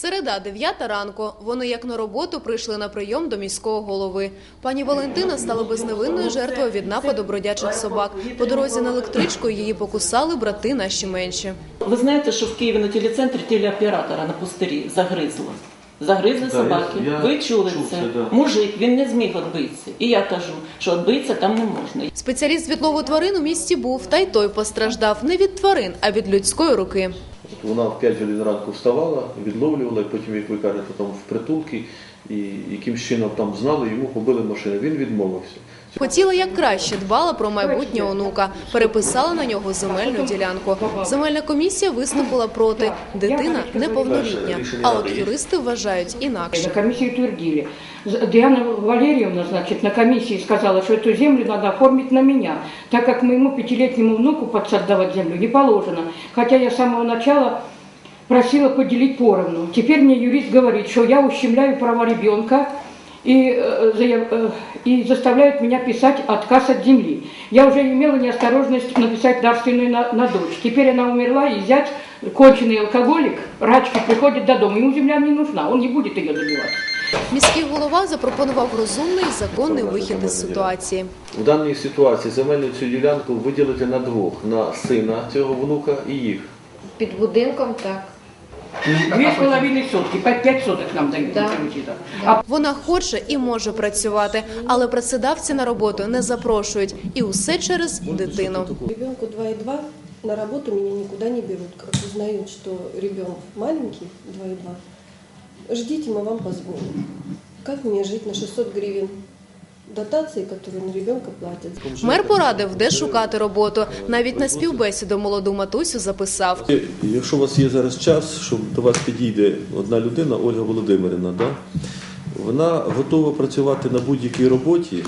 Середа, 9 ранку. Вони як на роботу прийшли на прийом до міського голови. Пані Валентина стала безневинною жертвою від нападу бродячих собак. По дорозі на електричку її покусали брати наші менші. Ви знаєте, що в Києві на телецентрі телеоператора на пустирі загризло. Загризли Да, собаки. я- я Ви чули чув це? це, да. Мужик, він не зміг відбитися. І я кажу, що відбитися там не можна. Спеціаліст з відлову тварин у місті був, та й той постраждав не від тварин, а від людської руки. Вона в 5 годин ранку вставала, відловлювала, і потім, як ви кажете, там в притулки, і якимсь чином там знали, йому побили машину. Він відмовився. Хотіла як краще, дбала про майбутнє онука, переписала на нього земельну ділянку. Земельна комісія виступила проти. Дитина неповнолітня. А от юристи вважають інакше. комиссии утвердили. З- Диана Валерьевна, значит, на комиссии сказала, что эту землю надо оформить на меня, так как моему пятилетнему внуку подсаддавать землю не положено. Хотя я с самого начала просила поделить поровну. Теперь мне юрист говорит, что я ущемляю права ребенка и, э, заяв- э, и заставляет меня писать отказ от земли. Я уже имела неосторожность написать дарственную на, на дочь. Теперь она умерла, и зять, конченый алкоголик, рачки, приходит до дома. Ему земля не нужна, он не будет ее добивать. Міський голова запропонував розумний і законний вихід із ситуації. У даній ситуації земельну цю ділянку виділити на двох, на сина цього внука і їх. Під будинком так. Две с половиной сотки, по пять соток нам дают. Да. А Вона хоче і може працювати, але працедавці на роботу не запрошують. І усе через дитину. Ребенку 2,2 на работу меня никуда не берут. Как узнают, что ребенок маленький, 2,2, ждите, мы вам позвоним. Как мне жить на 600 гривен дотации, которые на ребенка платят? Мер порадив, де шукати роботу. Навіть на співбесіду молоду матусю записав. Якщо у вас є зараз час, щоб до вас підійде одна людина, Ольга Володимирівна, да? вона готова працювати на будь-якій роботі.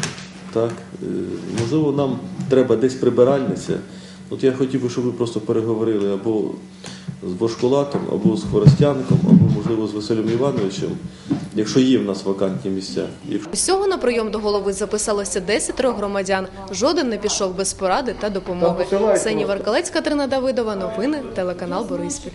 Так? Е, Можливо, нам треба десь прибиральниця. От я хотів би, щоб ви просто переговорили або з Бошкулатом, або з Хворостянком, або, можливо, з Василем Івановичем, якщо є в нас вакантні місця. Всього на прийом до голови записалося 10 громадян. Жоден не пішов без поради та допомоги. Ксенія Варкалецька, Трина Давидова. Новини телеканал Бориспіль.